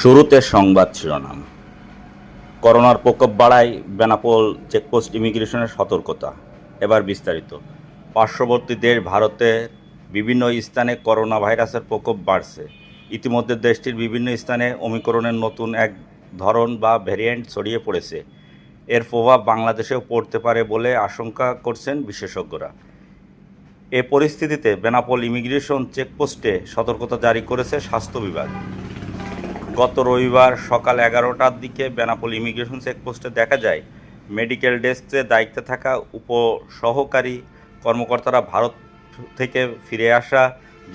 শুরুতে সংবাদ শিরোনাম। করোনার প্রকোপ বাড়ায় বেনাপোল চেকপোস্ট ইমিগ্রেশনের সতর্কতা। এবার বিস্তারিত। পার্শ্ববর্তী দেশ ভারতে বিভিন্ন স্থানে করোনা ভাইরাসের প্রকোপ বাড়ছে। ইতিমধ্যে দেশটির বিভিন্ন স্থানে অমিকরণের নতুন এক ধরন বা ভ্যারিয়েন্ট ছড়িয়ে পড়েছে। এর প্রভাব বাংলাদেশেও পড়তে পারে বলে আশঙ্কা করছেন বিশেষজ্ঞরা। এ পরিস্থিতিতে বেনাপোল ইমিগ্রেশন চেকপোস্টে সতর্কতা জারি করেছে স্বাস্থ্য বিভাগ। গত রবিবার সকাল এগারোটার দিকে বেনাপোল ইমিগ্রেশন চেকপোস্টে দেখা যায়, মেডিকেল ডেস্কে দায়িত্বে থাকা উপসহকারী কর্মকর্তারা ভারত থেকে ফিরে আসা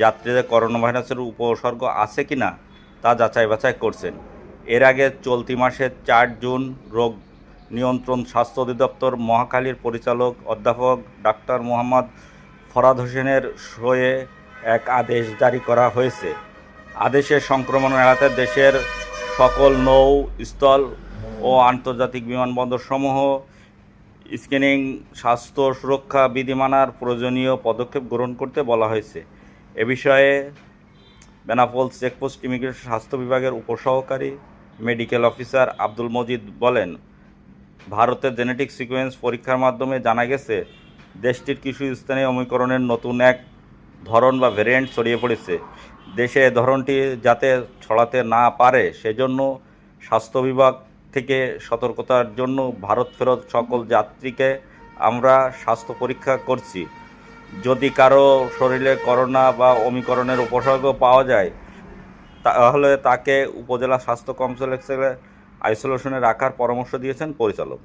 যাত্রীদের করোনা ভাইরাসের উপসর্গ আছে কি না তা যাচাই বাছাই করছেন। এর আগে চলতি মাসের চার জুন রোগ নিয়ন্ত্রণ স্বাস্থ্য অধিদপ্তর মহাখালীর পরিচালক অধ্যাপক ডাক্তার মোহাম্মদ ফরাদ হোসেনের সয়ে এক আদেশ জারি করা হয়েছে। আদেশে সংক্রমণ এড়াতে দেশের সকল নৌ, স্থল ও আন্তর্জাতিক বিমানবন্দরসমূহ স্ক্রিনিং স্বাস্থ্য সুরক্ষা বিধিমানার প্রয়োজনীয় পদক্ষেপ গ্রহণ করতে বলা হয়েছে। এ বিষয়ে বেনাপোল চেকপোস্ট ইমিগ্রেশন স্বাস্থ্য বিভাগের উপসহকারী মেডিকেল অফিসার আব্দুল মজিদ বলেন, ভারতের জেনেটিক সিকোয়েন্স পরীক্ষার মাধ্যমে জানা গেছে, দেশটির কিছু স্থানে অমিকরণের নতুন এক ধরন বা ভ্যারিয়েন্ট ছড়িয়ে পড়েছে। দেশে ধরনটি যাতে ছড়াতে না পারে, সেজন্য স্বাস্থ্য বিভাগ থেকে সতর্কতার জন্য ভারত ফেরত সকল যাত্রীকে আমরা স্বাস্থ্য পরীক্ষা করছি। যদি কারও শরীরে করোনা বা অমিকরণের উপসর্গ পাওয়া যায়, তাহলে তাকে উপজেলা স্বাস্থ্য কমপ্লেক্সে আইসোলেশনে রাখার পরামর্শ দিয়েছেন পরিচালক।